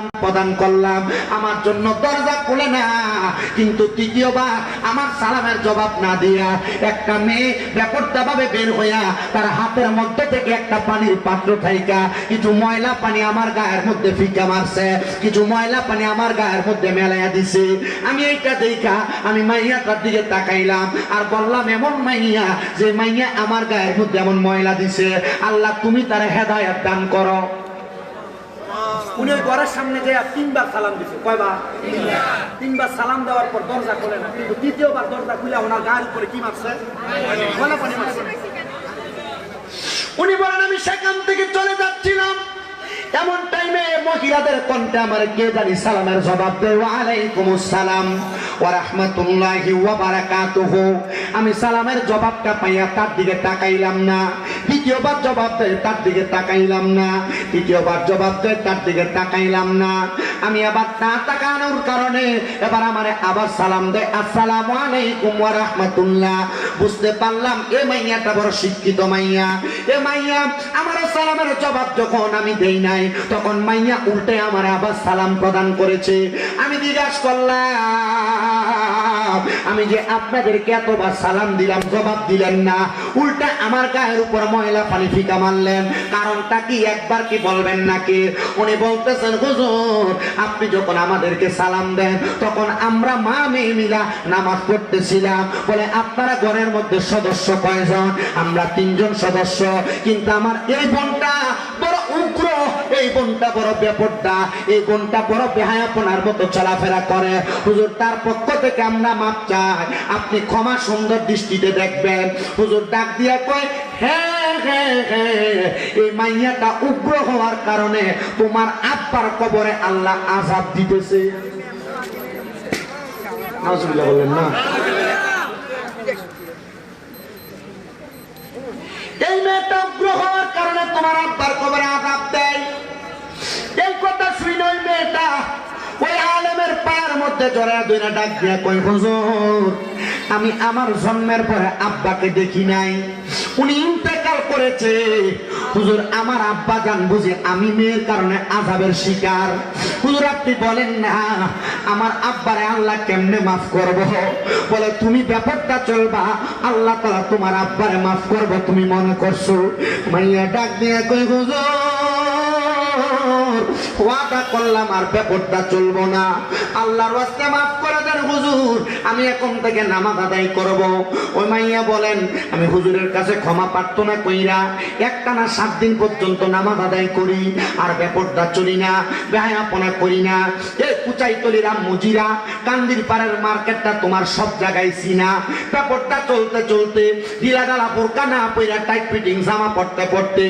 সালাম প্রদান করলাম। আমার জন্য দরজা খুলে না। কিন্তু তৃতীয়বার আমার সালামের জবাব না দিয়া একটা মেয়ে ব্যাপারটা ভাবে বের হইয়া তার হাতের মধ্যে থেকে একটা পানির পাত্র থাইকা কিছু ময়লা পানি আমার গায়ের মধ্যে ফিকা মারছে, কিছু ময়লা পানি আমার গায়ের মধ্যে মেলাইয়া দিছে। আমি এইটা দেখা আমি মাইয়াটার দিকে তাকাইলাম আর বললাম, এমন মাইয়া যে মাইয়া আমার গায়ের মধ্যে এমন ময়লা দিছে। আল্লাহ, তুমি তার হেদায়াত দান করো। উনি ওই ঘরের সামনে যে তিনবার সালাম দিছে। তিনবার সালাম দেওয়ার পর দরজা খোলে না, কিন্তু দরজা খুলে ওনার গায়ের উপরে কি মারছে? উনি বলেন, আমি সেখান থেকে চলে যাচ্ছিলাম। এমন টাইমে মহিলাদের কণ্ঠে আমার কে জানি সালামের জবাব দেয়। আসসালাম ওয়া রাহমাতুল্লাহি ওয়া বারাকাতুহু। আমি সালামের জবাবটা পাইয়া তার দিকে তাকাইলাম না। দ্বিতীয়বার জবাব দেয়, তার দিকে তাকাইলাম না। তৃতীয়বার জবাব দেয়, তার দিকে তাকাইলাম না। আমি আবার না তাকানোর কারণে এবার আমারে আবার সালাম দেয়, আসসালামু আলাইকুম ওয়া রাহমাতুল্লাহ। বুঝতে পারলাম, এ মাইয়াটা বড় শিক্ষিত মাইয়া। এ মাইয়া আমার সালামের জবাব যখন আমি দেই নাই, তখন মাইয়া উল্টে আমার আবার সালাম প্রদান করেছে। আমি জিজ্ঞাসা করলাম। আমি যে আপনাদেরকে এতবার সালাম দিলাম, জবাব দিলেন না। উল্টা আমার গায়ের উপর ময়লা পানি ফিকা মারলেন। কারণটা কি একবার কি বলবেন নাকি? উনি বলতেছেন, হুজুর, আপনি যখন আমাদেরকে সালাম দেন, তখন আমরা মা মেয়ে মিলা নামাজ পড়তেছিলাম। বলে, আপনারা ঘরের মধ্যে সদস্য কয়জন? আমরা তিনজন সদস্য। কিন্তু আমার এই বোনটা এই বোনটা বড় বেপরটা এই বোনটা বড় বেহায়াপনার মতো চলাফেরা করে। হুজুর, তার পক্ষ থেকে আমরা মাপ চাই। আপনি ক্ষমা সুন্দর দৃষ্টিতে দেখবেন। হুজুর ডাক দিয়া কয় হ্যাঁ এই মাইয়াটা উগ্র হওয়ার কারণে তোমার আব্বার কবরে আল্লাহ আজাব দিতেছে। বললেন না। এই মেয়েটা উগ্র হওয়ার কারণে তোমার আব্বার কবরে আজাব দেয় এই কথা শুনে ওই মেয়েটা ওই আলেমের পায়ের মধ্যে জড়ায় দুইটা ডাক দিয়া কই হুজুর, আমি আমার জন্মের পরে আব্বাকে দেখি নাই। উনি ইন্তেকাল করেছে। হুজুর, আমার আব্বা জান বুঝে আমি মেয়ের কারণে আজাবের শিকার। হুজুর, আপনি বলেন না, আমার আব্বারে আল্লাহ কেমনে মাফ করব? বলে, তুমি ব্যাপারটা চলবা, আল্লাহ তালা তোমার আব্বারে মাফ করব, তুমি মনে করছ? মাইয়া ডাক দিয়ে কই হুজুর ওয়াদা করলাম আর ব্যাপারটা চলবো না। আল্লাহর ওয়াস্তে মাফ করে দেন হুজুর। আমি এখন থেকে নামাজ আদায় করব। ওই মাইয়া বলেন, আমি হুজুরের কাছে ক্ষমা প্রার্থনা কইরা একটা না সাত দিন পর্যন্ত নামাজ আদায় করি, আর ব্যাপারটা চলি না ব্যায়াপনা করি না। এ কুচাই তলিরা মুজিরা কান্দির পাড়ের মার্কেটটা তোমার সব জায়গায় চিনা ব্যাপারটা চলতে চলতে ঢিলা ডালা বোরকা না পইরা টাইট ফিটিং জামা পড়তে পড়তে